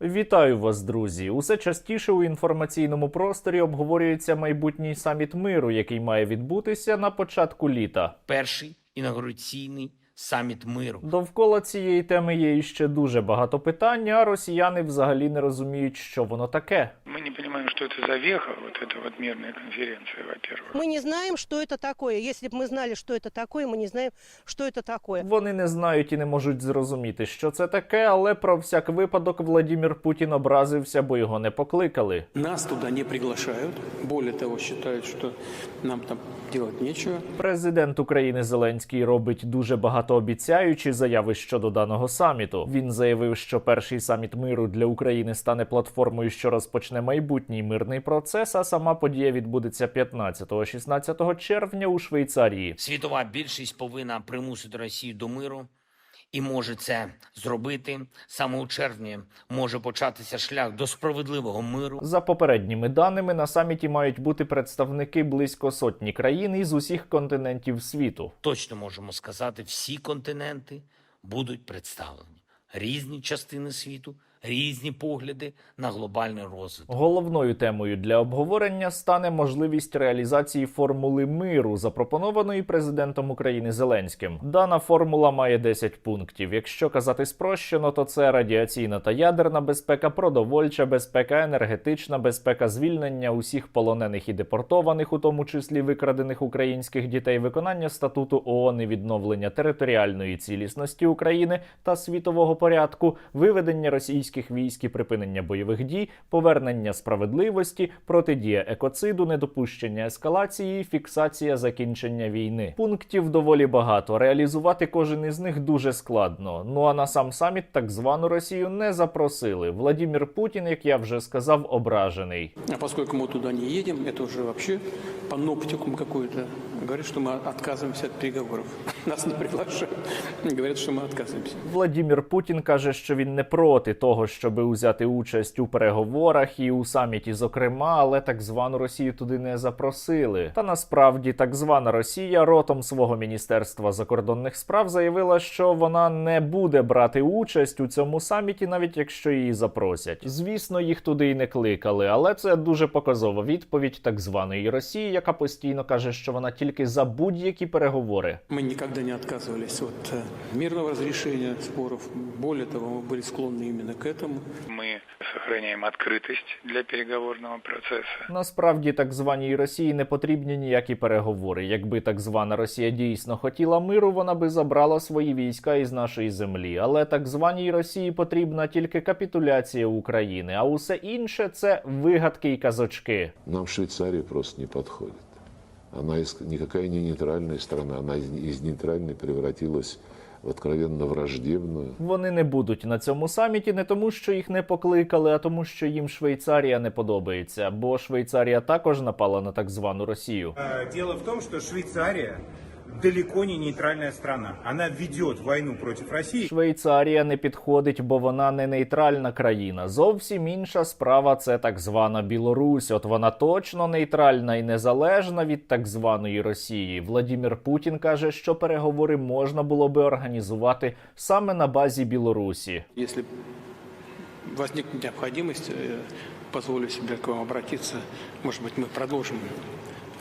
Вітаю вас, друзі! Усе частіше у інформаційному просторі обговорюється майбутній саміт миру, який має відбутися на початку літа. перший інаугураційний саміт миру. Довкола цієї теми є іще дуже багато питань, а росіяни взагалі не розуміють, що воно таке. Мы не понимаем, что это за веха, вот эта вот мирная конференция, во-первых. Мы не знаем, что это такое. Если бы мы знали, что это такое, мы не знаем, что это такое. Вони не знають і не можуть зрозуміти, що це таке, але про всяк випадок Владімір Путін образився, бо його не покликали. Нас туда не приглашают. Более того, считают, что нам там делать нечего. Президент України Зеленський робить дуже багатообіцяючі заяви щодо даного саміту. Він заявив, що перший саміт миру для України стане платформою, що розпочне майбутній мирний процес. А сама подія відбудеться 15-16 червня у Швейцарії. Світова більшість повинна примусити Росію до миру і може це зробити. Саме у червні може початися шлях до справедливого миру. За попередніми даними на саміті мають бути представники близько сотні країн із усіх континентів світу. Точно можемо сказати, всі континенти будуть представлені. Різні частини світу, різні погляди на глобальний розвиток. Головною темою для обговорення стане можливість реалізації формули миру, запропонованої президентом України Зеленським. Дана формула має 10 пунктів. Якщо казати спрощено, то це радіаційна та ядерна безпека, продовольча безпека, енергетична безпека, звільнення усіх полонених і депортованих, у тому числі викрадених українських дітей, виконання статуту ООН і відновлення територіальної цілісності України та світового порядку, виведення російських військ і припинення бойових дій, повернення справедливості, протидія екоциду, недопущення ескалації, фіксація закінчення війни. Пунктів доволі багато. Реалізувати кожен із них дуже складно. Ну а на сам саміт так звану Росію не запросили. Владімір Путін, як я вже сказав, ображений. А поскольку мы туда не едем, это уже вообще паноптикум какой-то. Говорит, что мы отказываемся от переговоров. Нас не приглашают. Говорят, что мы отказываемся. Владімір Путін каже, що він не проти того, щоби узяти участь у переговорах і у саміті, зокрема, але так звану Росію туди не запросили. Та насправді так звана Росія ротом свого міністерства закордонних справ заявила, що вона не буде брати участь у цьому саміті, навіть якщо її запросять. Звісно, їх туди й не кликали, але це дуже показова відповідь так званої Росії, яка постійно каже, що вона тільки за будь-які переговори. Мы никогда не отказывались от э, мирного разрешения споров. Более того, мы были склонны именно к этому. Мы сохраняем открытость для переговорного процесса. Насправді так званій Росії не потрібні ніякі переговори. Якби так звана Росія дійсно хотіла миру, вона би забрала свої війська із нашої землі. Але так званій Росії потрібна тільки капітуляція України, а усе інше це вигадки й казочки. Нам Швейцария просто не подходит. Она из, никакая не нейтральная страна, она из, из нейтральной превратилась в откровенно враждебною. Вони не будуть на цьому саміті не тому, що їх не покликали, а тому, що їм Швейцарія не подобається. Бо Швейцарія також напала на так звану Росію. Діло в тому, що Швейцария далеко не нейтральная страна. Она ведет войну против России. Швейцарія не підходить, бо вона не нейтральна країна. Зовсім інша справа це так звана Білорусь. От вона точно нейтральна і незалежна від так званої Росії. Владімір Путін каже, що переговори можна було би організувати саме на базі Білорусі. Если возникнет необходимость, э, позволю себе к вам обратиться. Может быть, мы продолжим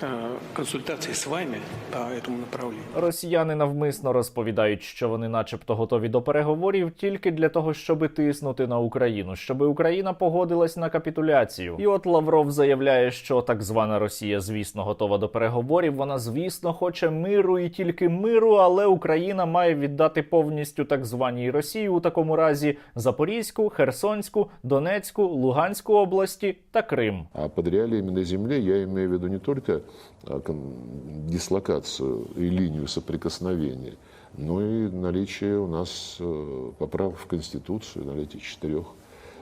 э, консультации с вами по этому направлению. Росіяни навмисно розповідають, що вони, начебто, готові до переговорів тільки для того, щоб тиснути на Україну, щоб Україна погодилась на капітуляцію. І от Лавров заявляє, що так звана Росія, звісно, готова до переговорів. Вона, звісно, хоче миру і тільки миру, але Україна має віддати повністю так званій Росії у такому разі Запорізьку, Херсонську, Донецьку, Луганську області та Крим. А под реалиями на земле я имею в виду не кон- дислокацию и линию соприкосновения, но и наличие у нас э, поправок в Конституцию, наличие четырех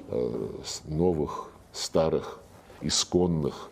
э, с- новых, старых, исконных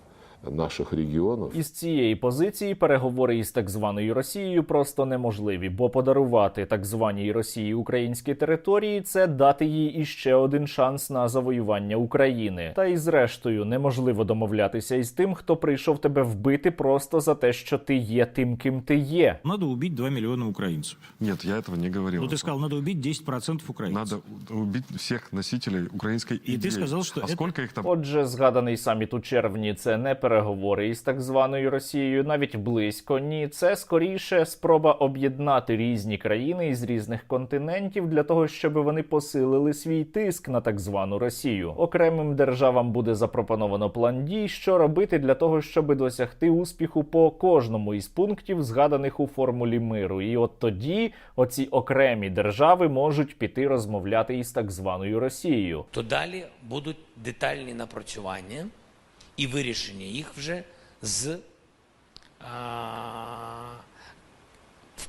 наших регионов. Із цієї позиції переговори із так званою Росією просто неможливі, бо подарувати так званій Росії українські території це дати їй іще один шанс на завоювання України. Та і зрештою неможливо домовлятися із тим, хто прийшов тебе вбити просто за те, що ти є тим, ким ти є. Надо убить 2 миллиона украинцев. Нет, я этого не говорил. Ну, ты сказал, надо убить 10% украинцев. Надо убить всех носителей украинской И ты идеи. сказал, что А это- сколько их там? Отже, згаданий саміт у червні це не переговори із так званою Росією, навіть близько. Ні, це скоріше спроба об'єднати різні країни із різних континентів для того, щоб вони посилили свій тиск на так звану Росію. Окремим державам буде запропоновано план дій, що робити для того, щоб досягти успіху по кожному із пунктів, згаданих у формулі миру. І от тоді оці окремі держави можуть піти розмовляти із так званою Росією. то далі будуть детальні напрацювання і вирішення їх вже з а,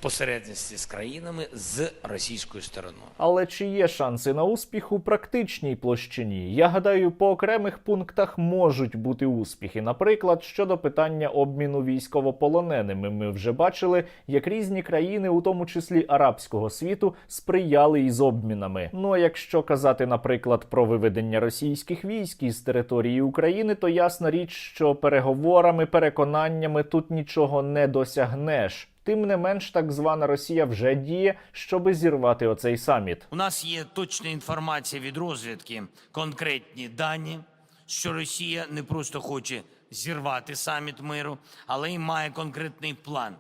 посередництві з країнами з російською стороною. Але чи є шанси на успіх у практичній площині? Я гадаю, по окремих пунктах можуть бути успіхи. Наприклад, щодо питання обміну військовополоненими, ми вже бачили, як різні країни, у тому числі арабського світу, сприяли із обмінами. Ну а якщо казати, наприклад, про виведення російських військ із території України, то ясна річ, що переговорами, переконаннями тут нічого не досягнеш. Тим не менш, так звана Росія вже діє, щоби зірвати оцей саміт. У нас є точна інформація від розвідки, конкретні дані, що Росія не просто хоче зірвати саміт миру, але й має конкретний план.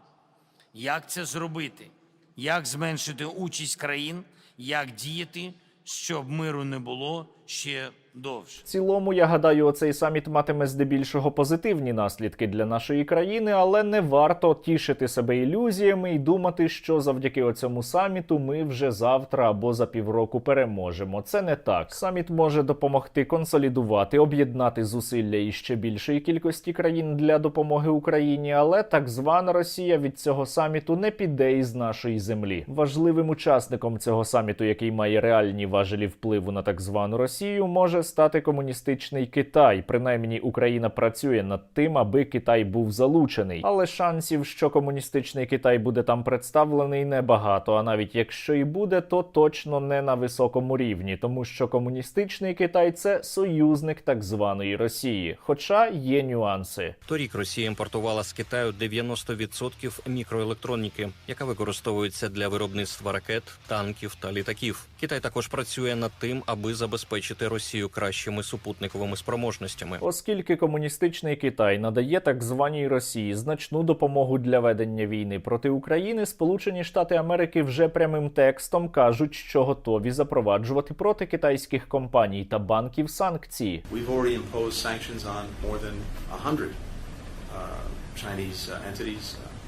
Як це зробити? Як зменшити участь країн, як діяти, щоб миру не було ще довше. В цілому, я гадаю, оцей саміт матиме здебільшого позитивні наслідки для нашої країни, але не варто тішити себе ілюзіями і думати, що завдяки оцьому саміту ми вже завтра або за півроку переможемо. Це не так. Саміт може допомогти консолідувати, об'єднати зусилля іще більшої кількості країн для допомоги Україні, але так звана Росія від цього саміту не піде із нашої землі. Важливим учасником цього саміту, який має реальні важелі впливу на так звану Росію, може стати комуністичний Китай. Принаймні, Україна працює над тим, аби Китай був залучений. Але шансів, що комуністичний Китай буде там представлений, небагато. А навіть якщо і буде, то точно не на високому рівні, тому що комуністичний Китай це союзник так званої Росії. Хоча є нюанси. Торік Росія імпортувала з Китаю 90% мікроелектроніки, яка використовується для виробництва ракет, танків та літаків. Китай також працює над тим, аби забезпечити Росію кращими супутниковими спроможностями. Оскільки комуністичний Китай надає так званій Росії значну допомогу для ведення війни проти України, Сполучені Штати Америки вже прямим текстом кажуть, що готові запроваджувати проти китайських компаній та банків санкції. We've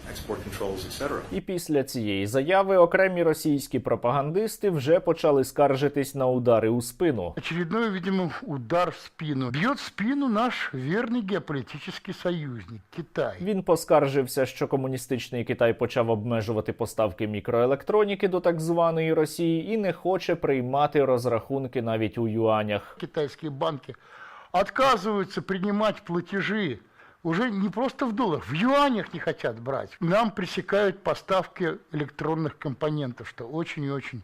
already imposed sanctions on more than 100 Chinese entities, export controls, etc. І після цієї заяви окремі російські пропагандисти вже почали скаржитись на удари у спину. Очередной, видимо, удар в спину. В спину наш верный геополитический союзник Китай. Він поскаржився, що комуністичний Китай почав обмежувати поставки мікроелектроніки до так званої Росії і не хоче приймати розрахунки навіть у юанях. Китайские банки отказываются принимать платежи уже не просто в долларах, в юанях не хотят брать. Нам пресекают поставки электронных компонентов, что очень и очень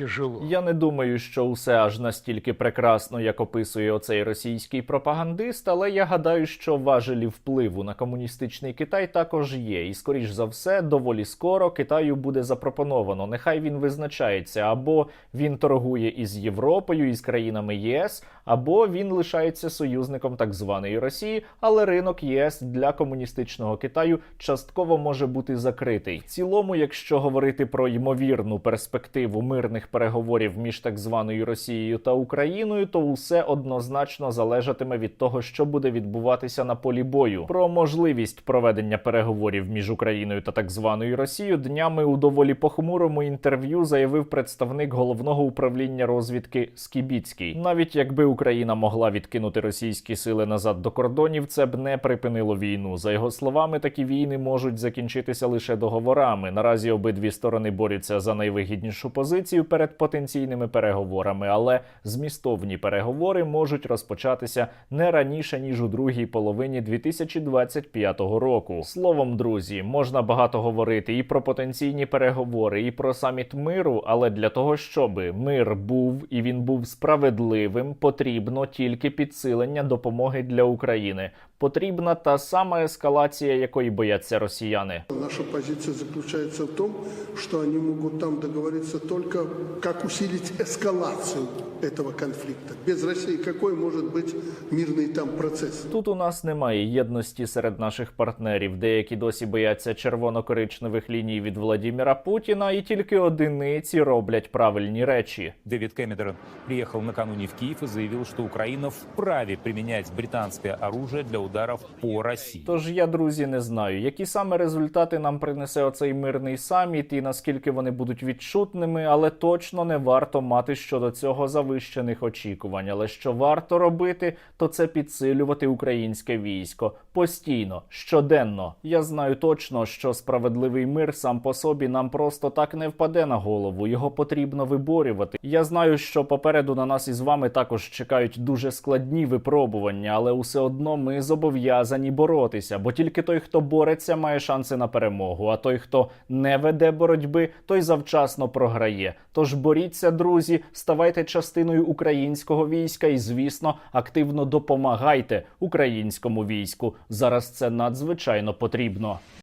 тяжело. Я не думаю, що усе аж настільки прекрасно, як описує оцей російський пропагандист, але я гадаю, що важелі впливу на комуністичний Китай також є, і скоріш за все, доволі скоро Китаю буде запропоновано. Нехай він визначається, або він торгує із Європою, із країнами ЄС, або він лишається союзником так званої Росії, але ринок ЄС для комуністичного Китаю частково може бути закритий. В цілому, якщо говорити про ймовірну перспективу мирних переговорів між так званою Росією та Україною, то усе однозначно залежатиме від того, що буде відбуватися на полі бою. Про можливість проведення переговорів між Україною та так званою Росією днями у доволі похмурому інтерв'ю заявив представник головного управління розвідки Скібіцький. Навіть якби Україна могла відкинути російські сили назад до кордонів, це б не припинило війну. За його словами, такі війни можуть закінчитися лише договорами. Наразі обидві сторони борються за найвигіднішу позицію перед потенційними переговорами, але змістовні переговори можуть розпочатися не раніше ніж у другій половині 2025 року. Словом, друзі, можна багато говорити і про потенційні переговори, і про саміт миру, але для того, щоб мир був і він був справедливим, потрібно тільки підсилення допомоги для України Потрібна та сама ескалація, якої бояться росіяни. Наша позиция заключается в том, что они могут там договориться только, как усилить эскалацию этого конфликта. Без России какой может быть мирный там процесс? Тут у нас немає єдності серед наших партнерів. Деякі досі бояться червоно-коричневих ліній від Владіміра Путіна, і тільки одиниці роблять правильні речі. Дэвид Кэмерон приехал накануне в Киев и заявил, что Украина вправе применять британское оружие для ударов по России. Тож я, друзі, не знаю, які саме результати нам принесе оцей мирний саміт і наскільки вони будуть відчутними, але точно не варто мати щодо цього завищених очікувань. Але що варто робити, то це підсилювати українське військо постійно, щоденно. Я знаю точно, що справедливий мир сам по собі нам просто так не впаде на голову. Його потрібно виборювати. Я знаю, що попереду на нас із вами також чекають дуже складні випробування, але усе одно ми зобов'язані боротися, бо тільки той, хто бореться, має шанси на перемогу. А той, хто не веде боротьби, той завчасно програє. Тож боріться, друзі, ставайте частиною українського війська і, звісно, активно допомагайте українському війську. Зараз це надзвичайно потрібно.